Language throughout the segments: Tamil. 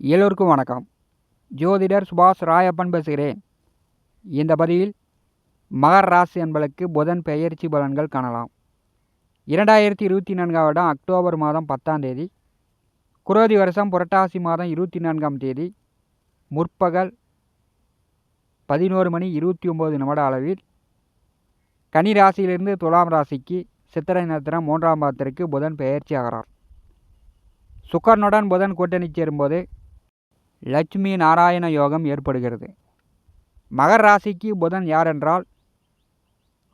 எல்லோருக்கும் வணக்கம். ஜோதிடர் சுபாஷ் ராயப்பன் பேசுகிறேன். இந்த பதிவில் மகர் ராசி என்பளுக்கு புதன் பெயர்ச்சி பலன்கள் காணலாம். இரண்டாயிரத்தி இருபத்தி நான்காம் வருடம் அக்டோபர் மாதம் பத்தாம் தேதி குரோதி வருஷம் புரட்டாசி மாதம் இருபத்தி நான்காம் தேதி முற்பகல் பதினோரு மணி இருபத்தி ஒம்பது நிமிட அளவில் கனி ராசியிலிருந்து துலாம் ராசிக்கு சித்திரை நட்சத்திரம் மூன்றாம் பாதத்திற்கு புதன் பெயர்ச்சி ஆகிறார் சுக்கரனுடன் புதன் கூட்டணி சேரும்போது லட்சுமி நாராயண யோகம் ஏற்படுகிறது. மகர் ராசிக்கு புதன் யார் என்றால்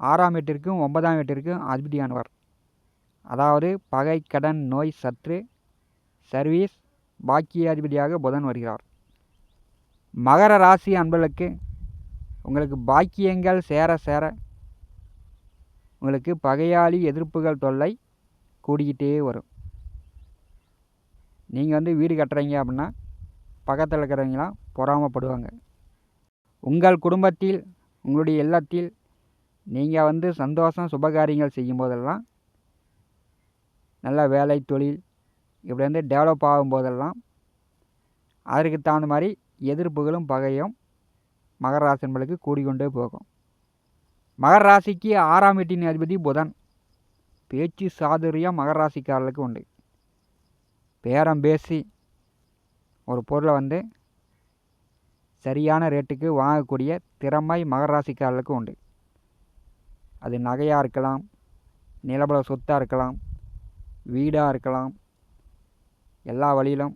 ஆறாம் வீட்டிற்கும் ஒன்பதாம் வீட்டிற்கும் அதிபதியானவர். அதாவது பகை கடன் நோய் சற்று சர்வீஸ் பாக்கியாதிபதியாக புதன் வருகிறார். மகர ராசி அன்பர்களுக்கு உங்களுக்கு பாக்கியங்கள் சேர சேர உங்களுக்கு பகையாளி எதிர்ப்புகள் தொல்லை கூடிக்கிட்டே வரும். நீங்கள் வந்து வீடு கட்டுறீங்க அப்படின்னா பக்கத்தில் இருக்கிறவங்களாம் பொறாமப்படுவாங்க. உங்கள் குடும்பத்தில் உங்களுடைய இல்லத்தில் நீங்கள் வந்து சந்தோஷம் சுபகாரியங்கள் செய்யும் போதெல்லாம் நல்ல வேலை தொழில் இப்படி வந்து டெவலப் ஆகும் போதெல்லாம் அதற்கு தகுந்த மாதிரி எதிர்ப்புகளும் பகையும் மகராசன்களுக்கு கூடிக்கொண்டே போகும். மகர ராசிக்கு ஆறாம் வீட்டின் அதிபதி புதன். பேச்சு சாதுரியம் மகர ராசிக்காரர்களுக்கு உண்டு. பேரம் பேசி ஒரு பொருளை வந்து சரியான ரேட்டுக்கு வாங்கக்கூடிய திறமை மகர ராசிக்காரர்களுக்கு உண்டு. அது நகையாக இருக்கலாம் நிலபல சொத்தாக இருக்கலாம் வீடாக இருக்கலாம் எல்லா வழியிலும்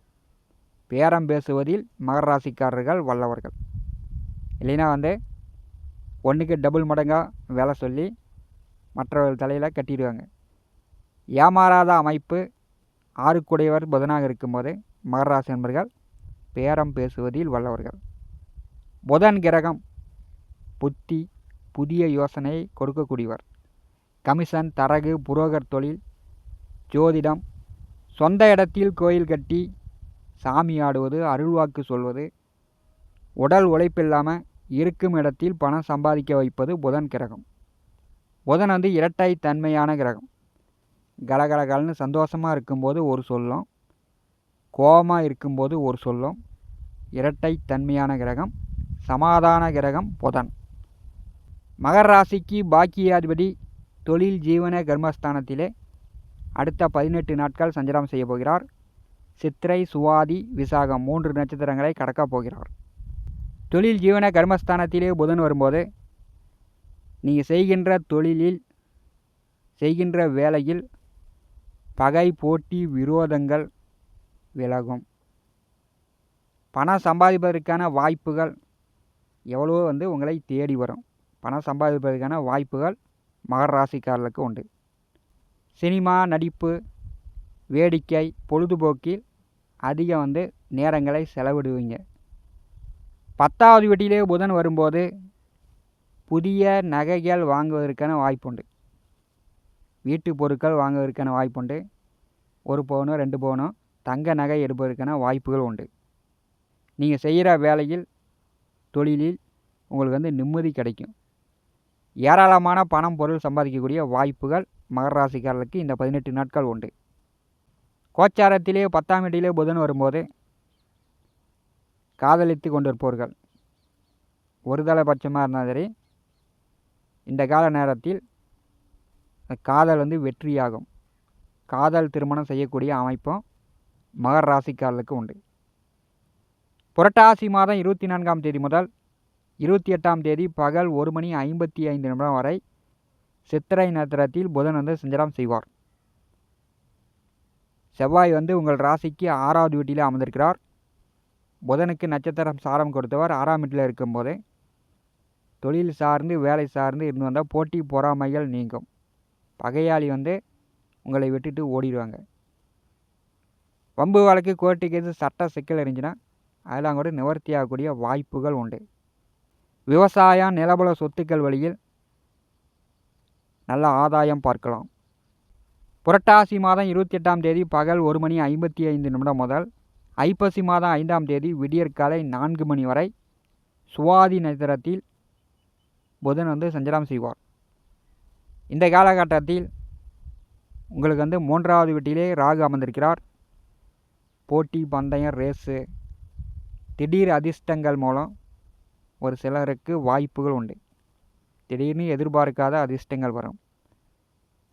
பேரம் பேசுவதில் மகர ராசிக்காரர்கள் வல்லவர்கள். இல்லைன்னா வந்து ஒன்றுக்கு டபுள் மடங்காக வேலை சொல்லி மற்றவர்கள் தலையில் கட்டிடுவாங்க. ஏமாறாத அமைப்பு ஆறுக்குடையவர் புதனாக இருக்கும்போது மகராசி என்பர்கள் பேரம் பேசுவதில் வல்லவர்கள். புதன் கிரகம் புத்தி புதிய யோசனையை கொடுக்கக்கூடியவர். கமிஷன் தரகு புரோகர் தொழில் ஜோதிடம் சொந்த இடத்தில் கோயில் கட்டி சாமி ஆடுவது அருள்வாக்கு சொல்வது உடல் உழைப்பில்லாமல் இருக்கும் இடத்தில் பணம் சம்பாதிக்க வைப்பது புதன் கிரகம். புதன் வந்து இரட்டை தன்மையான கிரகம். கலகலகலன்னு சந்தோஷமாக இருக்கும்போது ஒரு சொல்லும். கோபமாக இருக்கும்போது ஒரு சொல்லும். இரட்டை தன்மையான கிரகம். சமாதான கிரகம் புதன். மகர ராசிக்கு பாக்கியாதிபதி தொழில் ஜீவன கர்மஸ்தானத்திலே அடுத்த பதினெட்டு நாட்கள் சஞ்சாரம் செய்ய போகிறார். சித்திரை சுவாதி விசாகம் மூன்று நட்சத்திரங்களை கடக்கப் போகிறார். தொழில் ஜீவன கர்மஸ்தானத்திலே புதன் வரும்போது நீங்கள் செய்கின்ற தொழிலில் செய்கின்ற வேலையில் பகை போட்டி விரோதங்கள் விலகும். பணம் சம்பாதிப்பதற்கான வாய்ப்புகள் எவ்வளவோ வந்து உங்களை தேடி வரும். பணம் சம்பாதிப்பதற்கான வாய்ப்புகள் மகர ராசிக்காரர்களுக்கு உண்டு. சினிமா நடிப்பு வேடிக்கை பொழுதுபோக்கில் அதிகம் வந்து நேரங்களை செலவிடுவீங்க. பத்தாவது வீட்டிலே புதன் வரும்போது புதிய நகைகள் வாங்குவதற்கான வாய்ப்புண்டு. வீட்டு பொருட்கள் வாங்குவதற்கான வாய்ப்புண்டு. ஒரு பவுனோ ரெண்டு பவுனோ தங்க நகை எடுப்பதற்கான வாய்ப்புகள் உண்டு. நீங்கள் செய்கிற வேலையில் தொழிலில் உங்களுக்கு வந்து நிம்மதி கிடைக்கும். ஏராளமான பணம் பொருள் சம்பாதிக்கக்கூடிய வாய்ப்புகள் மகர ராசிக்காரர்களுக்கு இந்த பதினெட்டு நாட்கள் உண்டு. கோச்சாரத்திலே பத்தாம் வீட்டிலே புதன் வரும்போது காதலித்து கொண்டிருப்பவர்கள். ஒரு தலைபட்சமாக இருந்தால் சரி இந்த கால நேரத்தில் காதல் வந்து வெற்றியாகும். காதல் திருமணம் செய்யக்கூடிய அமைப்பும் மகர ராசிக்காரர்களுக்கு உண்டு. புரட்டாசி மாதம் இருபத்தி நான்காம் தேதி முதல் இருபத்தி எட்டாம் தேதி பகல் ஒரு மணி ஐம்பத்தி ஐந்து நிமிடம் வரை சித்திரை நட்சத்திரத்தில் புதன் வந்து சஞ்சலம் செய்வார். செவ்வாய் வந்து உங்கள் ராசிக்கு ஆறாவது வீட்டிலே அமர்ந்திருக்கிறார். புதனுக்கு நட்சத்திரம் சாரம் கொடுத்தவர் ஆறாம் வீட்டில் இருக்கும்போது தொழில் சார்ந்து வேலை சார்ந்து இருந்து வந்தால் போட்டி பொறாமைகள் நீங்கும். பகையாளி வந்து உங்களை விட்டுட்டு ஓடிடுவாங்க. வம்பு வழக்கு கோர்ட்டுக்கு எது சட்ட சிக்கல் இருந்துச்சுன்னா அதெல்லாம் கூட நிவர்த்தி ஆகக்கூடிய வாய்ப்புகள் உண்டு. விவசாயம் நிலபல சொத்துக்கள் வழியில் நல்ல ஆதாயம் பார்க்கலாம். புரட்டாசி மாதம் இருபத்தி எட்டாம் தேதி பகல் ஒரு மணி ஐம்பத்தி ஐந்து நிமிடம் முதல் ஐப்பசி மாதம் ஐந்தாம் தேதி விடியற்காலை நான்கு மணி வரை சுவாதி நட்சத்திரத்தில் புதன் வந்து சஞ்சலம் செய்வார். இந்த காலகட்டத்தில் உங்களுக்கு வந்து மூன்றாவது வீட்டிலே ராகு அமர்ந்திருக்கிறார். போட்டி பந்தயம் ரேஸு திடீர் அதிர்ஷ்டங்கள் மூலம் ஒரு சிலருக்கு வாய்ப்புகள் உண்டு. திடீர்னு எதிர்பார்க்காத அதிர்ஷ்டங்கள் வரும்.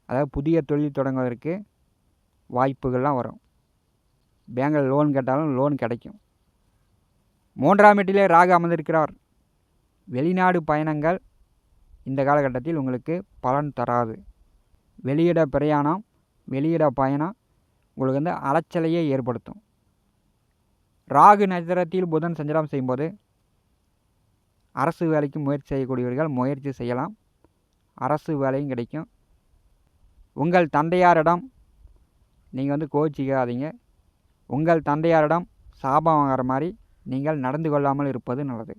அதாவது புதிய தொழில் தொடங்குவதற்கு வாய்ப்புகள்லாம் வரும். பேங்கில் லோன் கேட்டாலும் லோன் கிடைக்கும். மூன்றாம் வீட்டிலே ராகு அமர்ந்திருக்கிறார். வெளிநாடு பயணங்கள் இந்த காலகட்டத்தில் உங்களுக்கு பலன் தராது. வெளியிட பிரயாணம் வெளியிட பயணம் உங்களுக்கு வந்து அலைச்சலையே ஏற்படுத்தும். ராகு நட்சத்திரத்தில் புதன் சஞ்சலம் செய்யும்போது அரசு வேலைக்கு முயற்சி செய்யக்கூடியவர்கள் முயற்சி செய்யலாம். அரசு வேலையும் கிடைக்கும். உங்கள் தந்தையாரிடம் நீங்கள் வந்து கோச்சிக்காதீங்க உங்கள் தந்தையாரிடம் சாபம் வாங்குற மாதிரி நீங்கள் நடந்து கொள்ளாமல் இருப்பது நல்லது.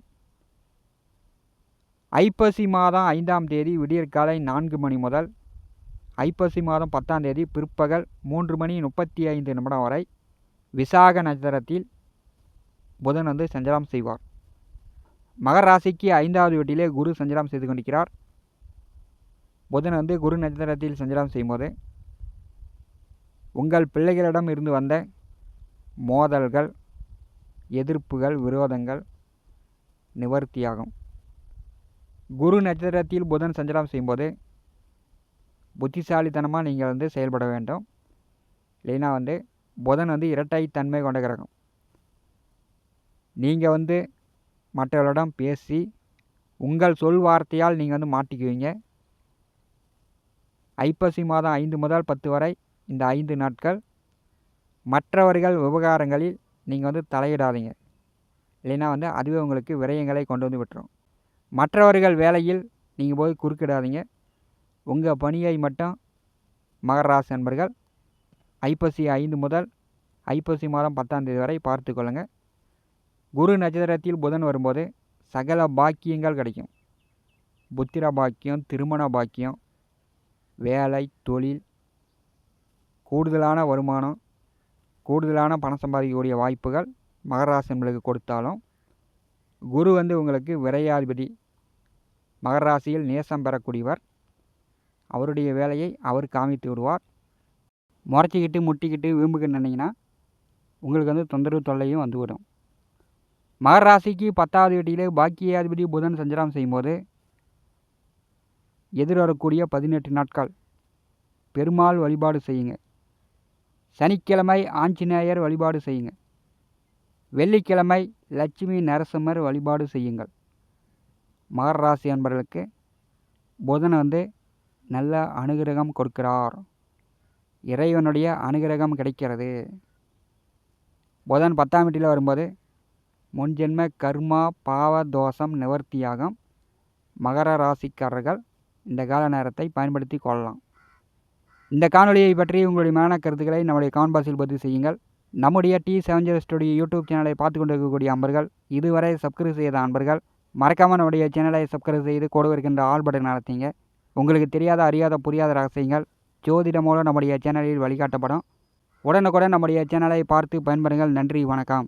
ஐப்பசி மாதம் ஐந்தாம் தேதி விடியற்காலை நான்கு மணி முதல் ஐப்பசி மாதம் பத்தாம் தேதி பிற்பகல் மூன்று மணி முப்பத்தி ஐந்து நிமிடம் வரை விசாக நட்சத்திரத்தில் புதன் வந்து சஞ்சலம் செய்வார். மகர ராசிக்கு ஐந்தாவது வீட்டிலே குரு சஞ்சாரம் செய்து கொண்டிருக்கிறார். புதன் வந்து குரு நட்சத்திரத்தில் சஞ்சலம் செய்யும்போது உங்கள் பிள்ளைகளிடம் இருந்து வந்த மோதல்கள் எதிர்ப்புகள் விரோதங்கள் நிவர்த்தியாகும். குரு நட்சத்திரத்தில் புதன் சஞ்சாரம் செய்யும்போது புத்திசாலித்தனமாக நீங்கள் வந்து செயல்பட வேண்டும். இல்லைன்னா வந்து புதன் வந்து இரட்டை தன்மை கொண்ட கிரகம். நீங்கள் வந்து மற்றவர்களிடம் பேசி உங்கள் சொல் வார்த்தையால் நீங்கள் வந்து மாட்டிக்குவீங்க. ஐப்பசி மாதம் ஐந்து முதல் பத்து வரை இந்த ஐந்து நாட்கள் மற்றவர்கள் விவகாரங்களில் நீங்கள் வந்து தலையிடாதீங்க. இல்லைன்னா வந்து அதுவே உங்களுக்கு விரயங்களை கொண்டு வந்து விட்டுரும். மற்றவர்கள் வேலையில் நீங்கள் போய் குறுக்கிடாதீங்க. உங்கள் பணியை மட்டும் மகராசி நண்பர்கள் ஐப்பசி ஐந்து முதல் ஐப்பசி மாதம் பத்தாம் தேதி வரை பார்த்து கொள்ளுங்கள் குரு நட்சத்திரத்தில் புதன் வரும்போது சகல பாக்கியங்கள் கிடைக்கும். புத்திர பாக்கியம் திருமண பாக்கியம் வேலை தொழில் கூடுதலான வருமானம் கூடுதலான பணம் சம்பாதிக்கக்கூடிய வாய்ப்புகள் மகராசி நம்மளுக்கு கொடுத்தாலும் குரு வந்து உங்களுக்கு விரையாதிபதி. மகராசியில் நேசம் பெறக்கூடியவர். அவருடைய வேலையை அவர் காமித்து விடுவார். முறைச்சிக்கிட்டு முட்டிக்கிட்டு வீம்புக்கு நின்னீங்கன்னா உங்களுக்கு வந்து தொந்தரவு தொல்லையும் வந்துவிடும். மகர ராசிக்கு பத்தாவது வீட்டிலே பாக்கியாதிபதி புதன் சஞ்சாரம் செய்யும்போது எதிர்வரக்கூடிய பதினெட்டு நாட்கள் பெருமாள் வழிபாடு செய்யுங்க. சனிக்கிழமை ஆஞ்சநேயர் வழிபாடு செய்யுங்க வெள்ளிக்கிழமை லட்சுமி நரசிம்மர் வழிபாடு செய்யுங்கள். மகர ராசி அன்பர்களுக்கு புதன் வந்து நல்ல அனுகிரகம் கொடுக்கிறார். இறைவனுடைய அனுகிரகம் கிடைக்கிறது. புதன் பத்தாம் வீட்டில் வரும்போது முன்ஜென்ம கர்மா பாவ தோஷம் நிவர்த்தியாகும் மகர ராசிக்காரர்கள் இந்த கால நேரத்தை பயன்படுத்தி கொள்ளலாம். இந்த காணொலியை பற்றி உங்களுடைய மான கருத்துக்களை நம்முடைய கான்பாஸில் பதிவு செய்யுங்கள். நம்முடைய டி செவஞ்சர் ஸ்டுடியோ யூடியூப் சேனலை பார்த்து கொண்டு இருக்கக்கூடிய அன்பர்கள் இதுவரை சப்ஸ்கிரைப் செய்த அன்பர்கள் மறக்காமல் நம்முடைய சேனலை சப்ஸ்கிரைப் செய்து கூட இருக்கின்ற ஆல் பட்டன் நடத்திங்க உங்களுக்கு தெரியாத அறியாத புரியாத ரகசியங்கள் ஜோதிடம் மூலம் நம்முடைய சேனலில் வழிகாட்டப்படும். உடனுக்குடன் நம்முடைய சேனலை பார்த்து பயன்பெறுங்கள். நன்றி வணக்கம்.